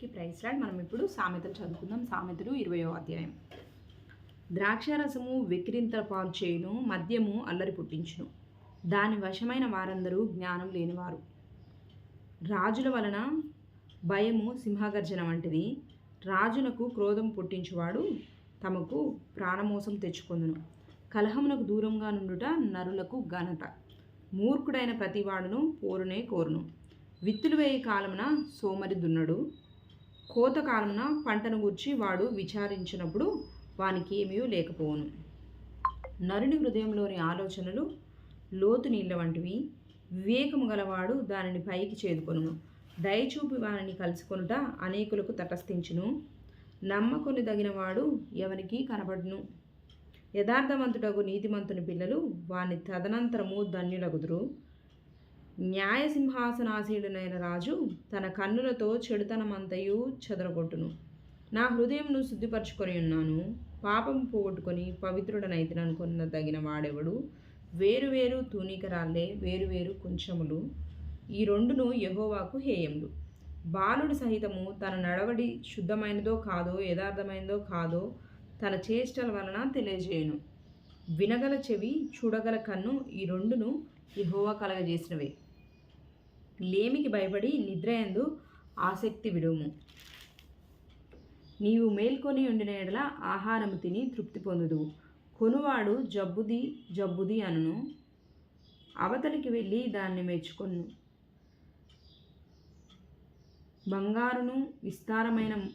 అందరికీ price rod. మనం ఇప్పుడు సామెతలు చదువుకుందాం. సామెతలు ఇరవయో అధ్యాయం. ద్రాక్షారసము వెక్కిరింత పాలు చేయును మద్యము అల్లరి పుట్టించును. దాని వశమైన వారందరూ జ్ఞానం లేనివారు. రాజుల వలన భయము సింహగర్జన వంటిది. రాజునకు క్రోధం పుట్టించువాడు తమకు ప్రాణమోసం తెచ్చుకొందును. కలహమునకు దూరంగా నుండుట నరులకు ఘనత. మూర్ఖుడైన ప్రతివాడును పోరునే కోరును. విత్తులు వేయి కాలమున సోమరి దున్నడు కోతకాలమున పంటను గూర్చి వాడు విచారించినప్పుడు వానికి ఏమీ లేకపోవును. నరుని హృదయంలోని ఆలోచనలు లోతు నీళ్ళ వంటివి వివేకము గలవాడు దానిని పైకి చేదుకొనును దయచూపి వారిని కలుసుకొనుట అనేకులకు తటస్థించును. నమ్మకొని తగినవాడు ఎవరికి కనబడును. యథార్థవంతుడగు నీతిమంతుని పిల్లలు వాని తదనంతరము ధన్యులగుదురు. న్యాయ సింహాసనాసీనుడైన రాజు తన కన్నులతో చెడుతనమంతయు చెదరగొట్టును. నా హృదయంను శుద్ధిపరచుకొని ఉన్నాను. పాపం పోగొట్టుకొని పవిత్రుడనైతిననుకున్న తగిన వాడెవడు? వేరు వేరు తూనికరాళ్ళే వేరు వేరు కుంచములు. ఈ రెండును యహోవాకు హేయములు. బాలుడు సహితము తన నడవడి శుద్ధమైనదో కాదో యథార్థమైనదో కాదో తన చేష్టల వలన తెలియజేయును. వినగల చెవి చూడగల కన్ను ఈ రెండును యహోవా కలగజేసినవే. లేమికి భయపడి నిద్రయందు ఆసక్తి విడుము. నీవు మేల్కొని ఉండిన ఎడల ఆహారము తిని తృప్తి పొందుదు కొనువాడు జబ్బుది జబ్బుది అనును. అవతలికి వెళ్ళి దాన్ని మెచ్చుకొను. బంగారును విస్తారమైన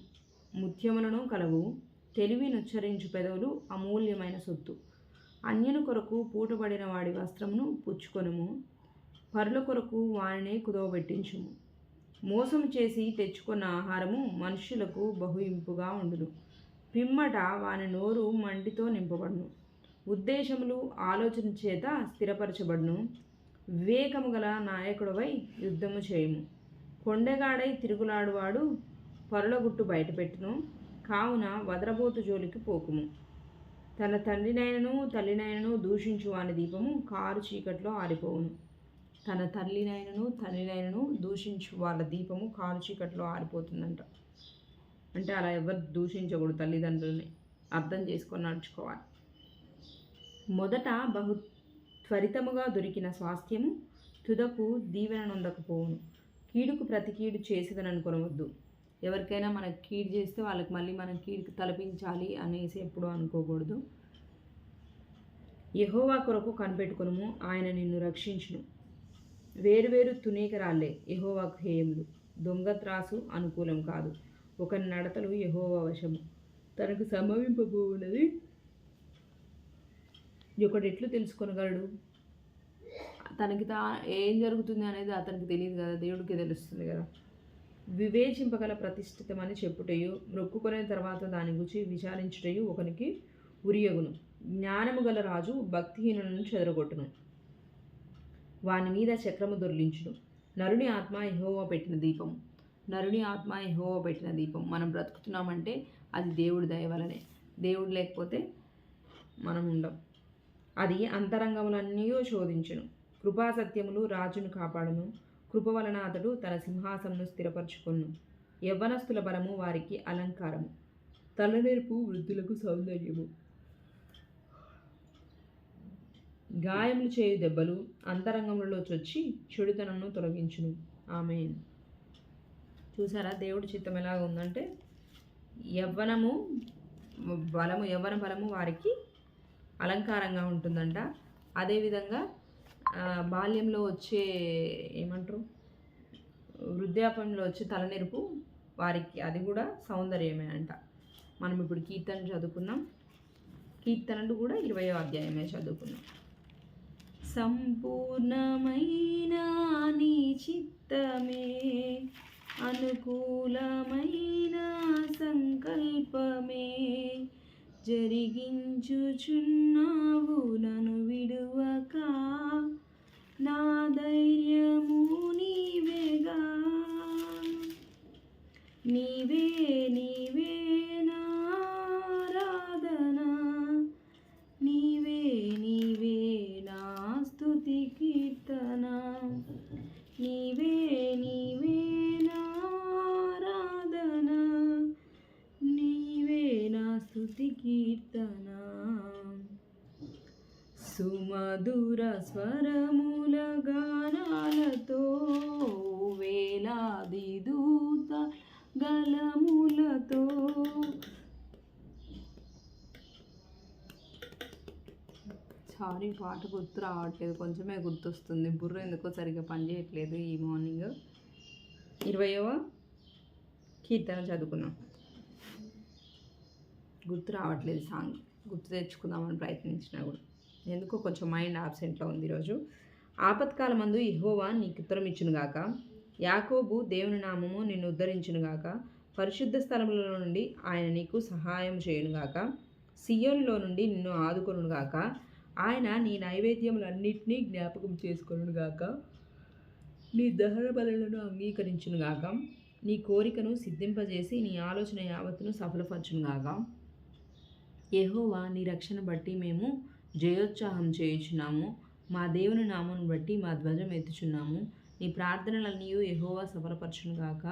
ముత్యములను కలవు. తెలివి నుచ్చరించు పెదవులు అమూల్యమైన సొత్తు. అన్యను కొరకు పూటబడిన వాడి వస్త్రమును పుచ్చుకొనుము. పరుల కొరకు వారిని కుదవబెట్టించుము. మోసం చేసి తెచ్చుకున్న ఆహారము మనుష్యులకు బహుయింపుగా ఉండును. పిమ్మట వాని నోరు మంటితో నింపబడును. ఉద్దేశములు ఆలోచన చేత స్థిరపరచబడును. వివేకము గల నాయకుడవై యుద్ధము చేయము. కొండగాడై తిరుగులాడువాడు పరులగుట్టు బయటపెట్టును. కావున వదరబోతు జోలికి పోకుము. తన తండ్రినైనను తల్లినైనను దూషించు వాని దీపము కారు చీకట్లో ఆరిపోవును. తన తల్లినైనను తండ్రినైనను దూషించు వాళ్ళ దీపము కాలు చీకట్లో ఆరిపోతుందంట. అంటే అలా ఎవరు దూషించకూడదు తల్లిదండ్రులని. అర్థం చేసుకొని నడుచుకోవాలి. మొదట బహు త్వరితముగా దొరికిన స్వాస్థ్యము తుదకు దీవెన నొందకపోవును. కీడుకు ప్రతి కీడు చేసేదని అనుకోవద్దు ఎవరికైనా మనకు కీడు చేస్తే వాళ్ళకి మళ్ళీ మనం కీడుకు తలపించాలి అనేసి ఎప్పుడు అనుకోకూడదు. యహోవా కొరకు కనిపెట్టుకును ఆయన నిన్ను రక్షించును. వేరువేరు తునేకరాళ్ళే యహోవా హేయములు దొంగ త్రాసు అనుకూలం కాదు. ఒక నడతలు యహోవా వశము. తనకు సంభవింపబోవున్నది ఒకడు ఎట్లు తెలుసుకొనగలడు? తనకి తా ఏం జరుగుతుంది అనేది అతనికి తెలియదు కదా దేవుడికి తెలుస్తుంది కదా. వివేచింపగల ప్రతిష్ఠితమని చెప్పుటయు మొక్కుకునే తర్వాత దాని గురించి విచారించుటయు ఒకనికి ఉరియగును. జ్ఞానము గల రాజు భక్తిహీనులను చెదరగొట్టును. వాని మీద చక్రము దొర్లించును. నరుని ఆత్మ ఎహోవా పెట్టిన దీపం. నరుని ఆత్మ ఎహోవా పెట్టిన దీపం. మనం బ్రతుకుతున్నామంటే అది దేవుడి దయ వలనే. దేవుడు లేకపోతే మనం ఉండం అది అంతరంగములన్నీ శోధించును. కృపాసత్యములు రాజును కాపాడును. కృప వలన అతడు తన సింహాసనను స్థిరపరచుకొను. యవ్వనస్తుల బలము వారికి అలంకారము. తలనెరుపు వృద్ధులకు సౌందర్యము. గాయములు చేయు దెబ్బలు అంతరంగంలో చొచ్చి చెడుతనను తొలగించును. ఆమె చూసారా? దేవుడి చిత్తం ఎలాగ ఉందంటే యవ్వనము బలము యవ్వన బలము వారికి అలంకారంగా ఉంటుందంట. అదేవిధంగా బాల్యంలో వచ్చే ఏమంటారు? వృద్ధాపంలో వచ్చే తలనెరుపు వారికి అది కూడా సౌందర్యమే అంట. మనం ఇప్పుడు కీర్తన చదువుకున్నాం. కీర్తనలు కూడా ఇరవయో అధ్యాయమే చదువుకున్నాం. సంపూర్ణమైన నీ చిత్తమే అనుకూలమైన సంకల్పమే. జరిగించుచున్నావు నన్ను విడువ స్వరముల గానాలతో వేలాది దూత గలములతో. సారీ పాట గుర్తు రావట్లేదు. కొంచెమే గుర్తొస్తుంది. బుర్ర ఎందుకో సరిగ్గా పనిచేయట్లేదు ఈ మార్నింగ్ ఇరవయవ కీర్తన చదువుకున్నాం. గుర్తు రావట్లేదు సాంగ్. గుర్తు తెచ్చుకుందామని ప్రయత్నించినా కూడా. ఎందుకో కొంచెం మైండ్ ఆబ్సెంట్లో ఉంది ఈరోజు. ఆపత్కాల మందు ఇహోవా నీకు ఉత్తరం ఇచ్చునుగాక యాకోబు దేవుని నామము నిన్ను ఉద్ధరించునుగాక. పరిశుద్ధ స్థలములలో నుండి ఆయన నీకు సహాయం చేయునుగాక. సీఎంలో నుండి నిన్ను ఆదుకొనుగాక ఆయన నీ నైవేద్యములన్నింటినీ జ్ఞాపకం చేసుకొనుగాక నీ దహన బలులను అంగీకరించునుగాక. నీ కోరికను సిద్ధింపజేసి నీ ఆలోచన యావత్తును సఫలపరచునుగాక యెహోవా నీ రక్షణ బట్టి మేము జయోత్సాహం చేయుచున్నాము. మా దేవుని నామం బట్టి మా ధ్వజం ఎత్తుచున్నాము. నీ ప్రార్థనలన్నీ సఫలపరచును కాక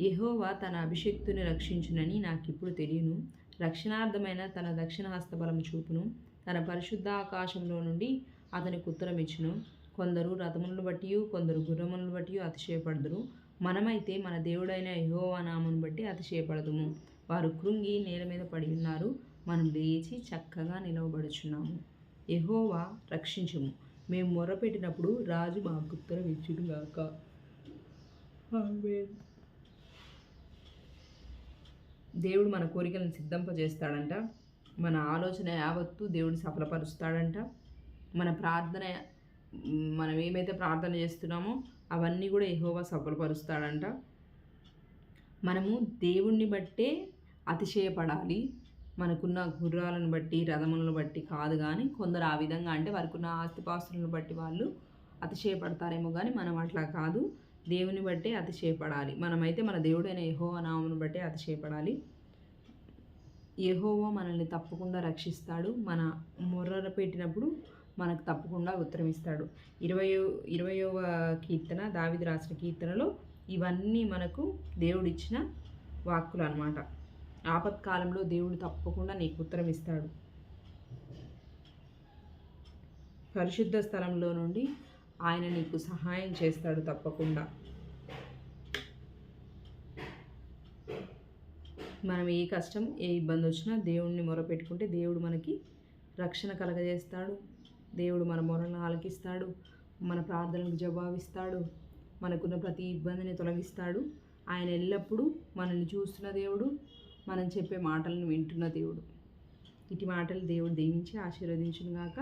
ఎహోవా తన అభిషక్తుని రక్షించునని నాకిప్పుడు తెలియను. రక్షణార్థమైన తన దక్షిణ హస్తబలం చూపును. తన పరిశుద్ధ ఆకాశంలో నుండి అతనికి ఉత్తరం ఇచ్చును కొందరు రథములను బట్టి కొందరు గుర్రములను బట్టి అతిశయపడదురు. మనమైతే మన దేవుడైన యహోవా నామను బట్టి అతిశయపడదుము. వారు కృంగి నేల మీద పడి ఉన్నారు. మనం లేచి చక్కగా నిలవబడుచున్నాము. ఎహోవా రక్షించుము. మేము మొరపెట్టినప్పుడు రాజు మాకు ఉత్తరం ఇచ్చుడుగాక ఆమేన్. దేవుడు మన కోరికలను సిద్ధంపజేస్తాడంట. మన ఆలోచన యావత్తు దేవుడు సఫలపరుస్తాడంట. మన ప్రార్థన మనం ఏమైతే ప్రార్థన చేస్తున్నామో అవన్నీ కూడా ఎహోవా సఫలపరుస్తాడంట. మనము దేవుణ్ణి బట్టే అతిశయపడాలి. మనకున్న గుర్రాలను బట్టి రథములను బట్టి కాదు కానీ కొందరు ఆ విధంగా అంటే వారికి ఉన్న ఆస్తిపాస్తులను బట్టి వాళ్ళు అతిశయపడతారేమో కానీ మనం అట్లా కాదు. దేవుని బట్టే అతిశయపడాలి. మనమైతే మన దేవుడైన యెహోవా నామను బట్టే అతిశయపడాలి. యెహోవా మనల్ని తప్పకుండా రక్షిస్తాడు. మన మొర్ర పెట్టినప్పుడు మనకు తప్పకుండా ఉత్తరమిస్తాడు ఇరవయో ఇరవయవ కీర్తన దావిది రాసిన కీర్తనలో ఇవన్నీ మనకు దేవుడిచ్చిన వాక్కులు అనమాట ఆపత్కాలంలో దేవుడు తప్పకుండా నీకు ఉత్తరం ఇస్తాడు. పరిశుద్ధ స్థలంలో నుండి ఆయన నీకు సహాయం చేస్తాడు తప్పకుండా. మనం ఏ కష్టం ఏ ఇబ్బంది వచ్చినా దేవుణ్ణి మొరపెట్టుకుంటే దేవుడు మనకి రక్షణ కలగజేస్తాడు. దేవుడు మన మొరలను ఆలకిస్తాడు. మన ప్రార్థనలకు జవాబిస్తాడు. మనకున్న ప్రతి ఇబ్బందిని తొలగిస్తాడు. ఆయన ఎల్లప్పుడూ మనల్ని చూస్తున్న దేవుడు. మనం చెప్పే మాటలను వింటున్న దేవుడు. ఇటు మాటలు దేవుడు దీవించి ఆశీర్వదించును గాక.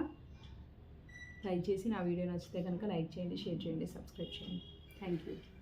దయచేసి నా వీడియో నచ్చితే కనుక లైక్ చేయండి షేర్ చేయండి సబ్స్క్రైబ్ చేయండి. Thank you.